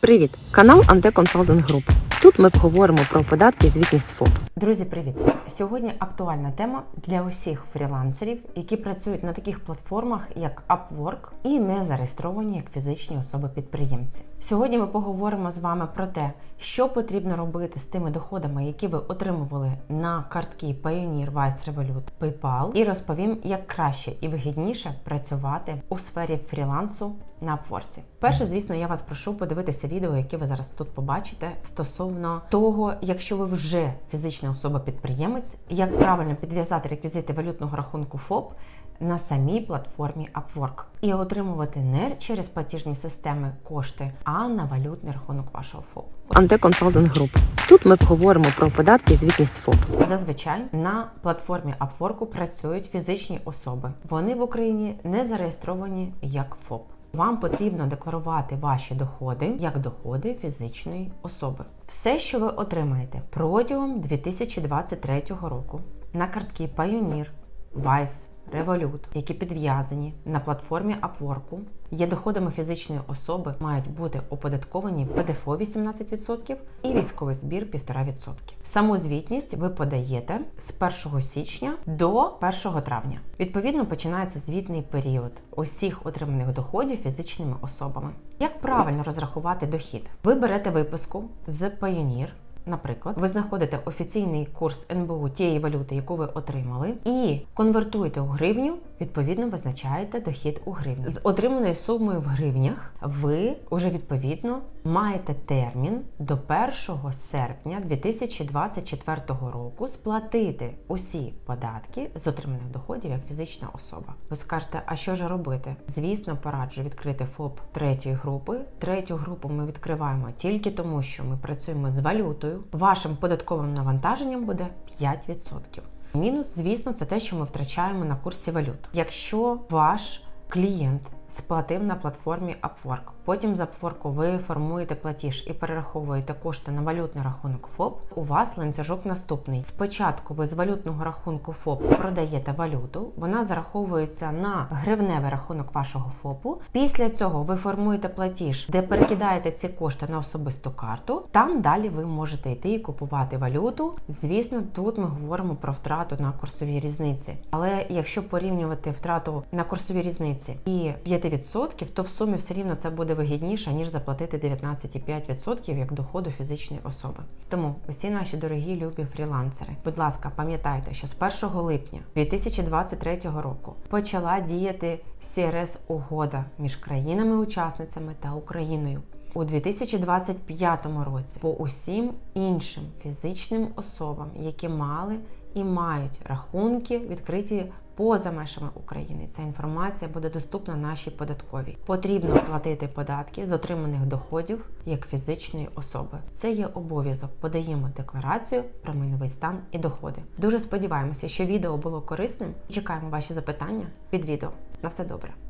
Привіт! Канал Анте Консалтинг Груп. Тут ми поговоримо про податки і звітність ФОП. Друзі, привіт! Сьогодні актуальна тема для усіх фрілансерів, які працюють на таких платформах, як Upwork і не зареєстровані як фізичні особи-підприємці. Сьогодні ми поговоримо з вами про те, що потрібно робити з тими доходами, які ви отримували на картки Payoneer, Wise, Revolut, PayPal, і розповім, як краще і вигідніше працювати у сфері фрілансу на Upwork. Перше, звісно, я вас прошу подивитися відео, яке ви зараз тут побачите, стосовно того, якщо ви вже фізична особа-підприємець, як правильно підв'язати реквізити валютного рахунку ФОП на самій платформі Upwork і отримувати не через платіжні системи кошти, а на валютний рахунок вашого ФОП. Анте Консалтинг Груп. Тут ми поговоримо про податки і звітність ФОП. Зазвичай на платформі Upwork працюють фізичні особи. Вони в Україні не зареєстровані як ФОП. Вам потрібно декларувати ваші доходи як доходи фізичної особи. Все, що ви отримаєте протягом 2023 року на картки Pioneer, Wise, Revolut, які підв'язані на платформі Upwork, є доходами фізичної особи, мають бути оподатковані ПДФО 18% і військовий збір 1,5%. Саму звітність ви подаєте з 1 січня до 1 травня. Відповідно, починається звітний період усіх отриманих доходів фізичними особами. Як правильно розрахувати дохід? Ви берете виписку з Payoneer, Наприклад, ви знаходите офіційний курс НБУ тієї валюти, яку ви отримали, і конвертуєте у гривню. Відповідно, визначаєте дохід у гривні. З отриманою сумою в гривнях ви вже відповідно маєте термін до 1 серпня 2024 року сплатити усі податки з отриманих доходів як фізична особа. Ви скажете, а що ж робити? Звісно, пораджу відкрити ФОП третьої групи. Третю групу ми відкриваємо тільки тому, що ми працюємо з валютою. Вашим податковим навантаженням буде 5%. Мінус, звісно, це те, що ми втрачаємо на курсі валют. Якщо ваш клієнт сплатив на платформі Upwork, потім з Upwork ви формуєте платіж і перераховуєте кошти на валютний рахунок ФОП, у вас ланцюжок наступний. Спочатку ви з валютного рахунку ФОП продаєте валюту, вона зараховується на гривневий рахунок вашого ФОПу. Після цього ви формуєте платіж, де перекидаєте ці кошти на особисту карту. Там далі ви можете йти і купувати валюту. Звісно, тут ми говоримо про втрату на курсовій різниці. Але якщо порівнювати втрату на курсовій різниці і 5%, то в сумі все рівно це буде вигідніше, ніж заплатити 19,5% як доходу фізичної особи. Тому усі наші дорогі любі фрілансери, будь ласка, пам'ятайте, що з 1 липня 2023 року почала діяти crс угода між країнами-учасницями та Україною. У 2025 році по усім іншим фізичним особам, які мали і мають рахунки відкриті поза межами України. Ця інформація буде доступна нашій податковій. Потрібно платити податки з отриманих доходів як фізичної особи. Це є обов'язок. Подаємо декларацію про майновий стан і доходи. Дуже сподіваємося, що відео було корисним. Чекаємо ваші запитання під відео. На все добре.